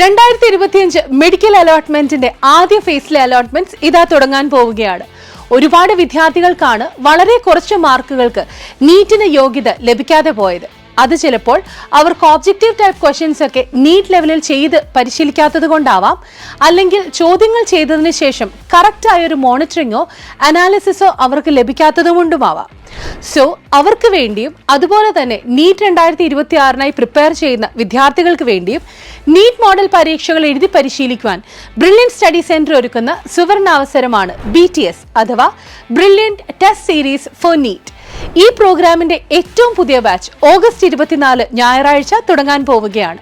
രണ്ടായിരത്തി ഇരുപത്തിയഞ്ച് മെഡിക്കൽ അലോട്ട്മെന്റിന്റെ ആദ്യ ഫേസിലെ അലോട്ട്മെന്റ്സ് ഇതാ തുടങ്ങാൻ പോവുകയാണ്. ഒരുപാട് വിദ്യാർത്ഥികൾക്കാണ് വളരെ കുറച്ച് മാർക്കുകൾക്ക് നീറ്റിന് യോഗ്യത ലഭിക്കാതെ പോയത്. അത് ചിലപ്പോൾ അവർക്ക് ഓബ്ജക്റ്റീവ് ടൈപ്പ് ക്വസ്റ്റ്യൻസ് ഒക്കെ നീറ്റ് ലെവലിൽ ചെയ്ത് പരിശീലിക്കാത്തത് കൊണ്ടാവാം. അല്ലെങ്കിൽ ചോദ്യങ്ങൾ ചെയ്തതിന് ശേഷം കറക്റ്റായ ഒരു മോണിറ്ററിങ്ങോ അനാലിസിസോ അവർക്ക് ലഭിക്കാത്തത് കൊണ്ടുമാവാം. സോ അവർക്ക് വേണ്ടിയും അതുപോലെ തന്നെ നീറ്റ് രണ്ടായിരത്തി ഇരുപത്തി ആറിനായി പ്രിപ്പയർ ചെയ്യുന്ന വിദ്യാർത്ഥികൾക്ക് വേണ്ടിയും നീറ്റ് മോഡൽ പരീക്ഷകൾ എഴുതി പരിശീലിക്കുവാൻ ബ്രില്യൻ സ്റ്റഡി സെന്റർ ഒരുക്കുന്ന സുവർണാവസരമാണ് ബി അഥവാ Brilliant test series for NEET ഈ പ്രോഗ്രാമിന്റെ ഏറ്റവും പുതിയ ബാച്ച് ഓഗസ്റ്റ് ഇരുപത്തിനാല് ഞായറാഴ്ച തുടങ്ങാൻ പോവുകയാണ്.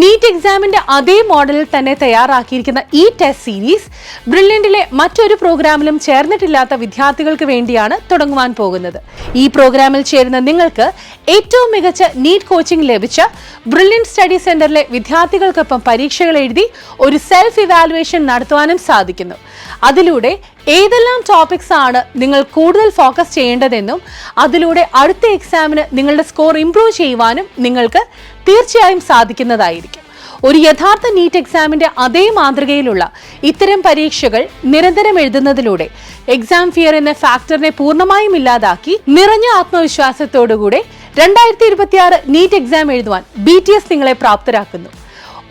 നീറ്റ് എക്സാമിന്റെ അതേ മോഡലിൽ തന്നെ തയ്യാറാക്കിയിരിക്കുന്ന ഈ ടെസ്റ്റ് സീരീസ് ബ്രില്യന്റിലെ മറ്റൊരു പ്രോഗ്രാമിലും ചേർന്നിട്ടില്ലാത്ത വിദ്യാർത്ഥികൾക്ക് വേണ്ടിയാണ് തുടങ്ങുവാൻ പോകുന്നത്. ഈ പ്രോഗ്രാമിൽ ചേരുന്ന നിങ്ങൾക്ക് ഏറ്റവും മികച്ച നീറ്റ് കോച്ചിംഗ് ലഭിച്ച ബ്രില്യൻ സ്റ്റഡി സെന്ററിലെ വിദ്യാർത്ഥികൾക്കൊപ്പം പരീക്ഷകൾ എഴുതി ഒരു സെൽഫ് ഇവാലുവേഷൻ നടത്തുവാനും സാധിക്കുന്നു. അതിലൂടെ ഏതെല്ലാം ടോപ്പിക്സ് ആണ് നിങ്ങൾ കൂടുതൽ ഫോക്കസ് ചെയ്യേണ്ടതെന്നും അതിലൂടെ അടുത്ത എക്സാമിന് നിങ്ങളുടെ സ്കോർ ഇംപ്രൂവ് ചെയ്യുവാനും നിങ്ങൾക്ക് തീർച്ചയായും സാധിക്കുന്നതായിരിക്കും. ഒരു യഥാർത്ഥ നീറ്റ് എക്സാമിന്റെ അതേ മാതൃകയിലുള്ള ഇത്തരം പരീക്ഷകൾ നിരന്തരം എഴുതുന്നതിലൂടെ എക്സാം ഫിയർ എന്ന ഫാക്ടറിനെ പൂർണമായും ഇല്ലാതാക്കി നിറഞ്ഞ ആത്മവിശ്വാസത്തോടുകൂടെ രണ്ടായിരത്തി ഇരുപത്തിയാറ് നീറ്റ് എക്സാം എഴുതുവാൻ ബി ടി എസ് നിങ്ങളെ പ്രാപ്തരാക്കുന്നു.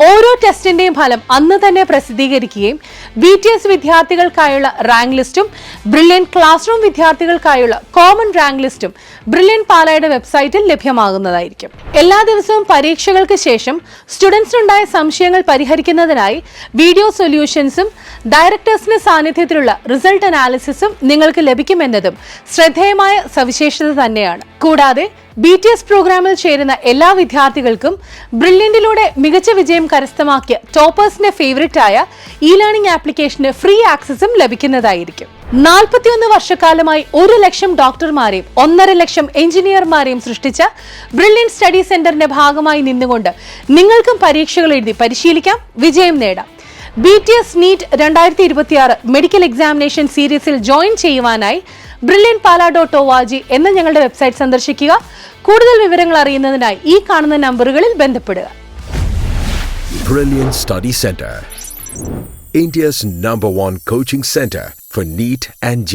ഓരോ ടെസ്റ്റിന്റെയും ഫലം അന്ന് തന്നെ പ്രസിദ്ധീകരിക്കുകയും ബി ടി എസ് വിദ്യാർത്ഥികൾക്കായുള്ള റാങ്ക് ലിസ്റ്റും ബ്രില്യൻ ക്ലാസ് റൂം വിദ്യാർത്ഥികൾക്കായുള്ള കോമൺ റാങ്ക് ലിസ്റ്റും ബ്രില്യൻ പാലയുടെ വെബ്സൈറ്റിൽ ലഭ്യമാകുന്നതായിരിക്കും. എല്ലാ ദിവസവും പരീക്ഷകൾക്ക് ശേഷം സ്റ്റുഡൻസിനുണ്ടായ സംശയങ്ങൾ പരിഹരിക്കുന്നതിനായി വീഡിയോ സൊല്യൂഷൻസും ഡയറക്ടേഴ്സിന്റെ സാന്നിധ്യത്തിലുള്ള റിസൾട്ട് അനാലിസിസും നിങ്ങൾക്ക് ലഭിക്കുമെന്നതും ശ്രദ്ധേയമായ സവിശേഷത തന്നെയാണ്. കൂടാതെ ബി ടി എസ് പ്രോഗ്രാമിൽ ചേരുന്ന എല്ലാ വിദ്യാർത്ഥികൾക്കും ബ്രില്യന്റിലൂടെ മികച്ച വിജയം കരസ്ഥമാക്കിയ ടോപ്പേഴ്സിന്റെ ഫേവറേറ്റ് ആയ ഇ ലേണിംഗ് ആപ്ലിക്കേഷന് ഫ്രീ ആക്സസും ലഭിക്കുന്നതായിരിക്കും. നാൽപ്പത്തിയൊന്ന് വർഷക്കാലമായി ഒരു ലക്ഷം ഡോക്ടർമാരെയും ഒന്നര ലക്ഷം എഞ്ചിനീയർമാരെയും സൃഷ്ടിച്ച ബ്രില്യൻ സ്റ്റഡി സെന്ററിന്റെ ഭാഗമായി നിന്നുകൊണ്ട് നിങ്ങൾക്കും പരീക്ഷകൾ എഴുതി പരിശീലിക്കാം വിജയം നേടാം. ബി ടി എസ് നീറ്റ് രണ്ടായിരത്തി ഇരുപത്തിയാറ് മെഡിക്കൽ എക്സാമിനേഷൻ സീരീസിൽ ജോയിൻ ചെയ്യുവാനായി ബ്രില്യൻ പാല ഡോട്ട് ഒ ജി എന്ന ഞങ്ങളുടെ വെബ്സൈറ്റ് സന്ദർശിക്കുക കൂടുതൽ വിവരങ്ങൾ അറിയുന്നതിനായി ഈ കാണുന്ന നമ്പറുകളിൽ ബന്ധപ്പെടുക Brilliant Study Center, India's number one coaching center for NEET and.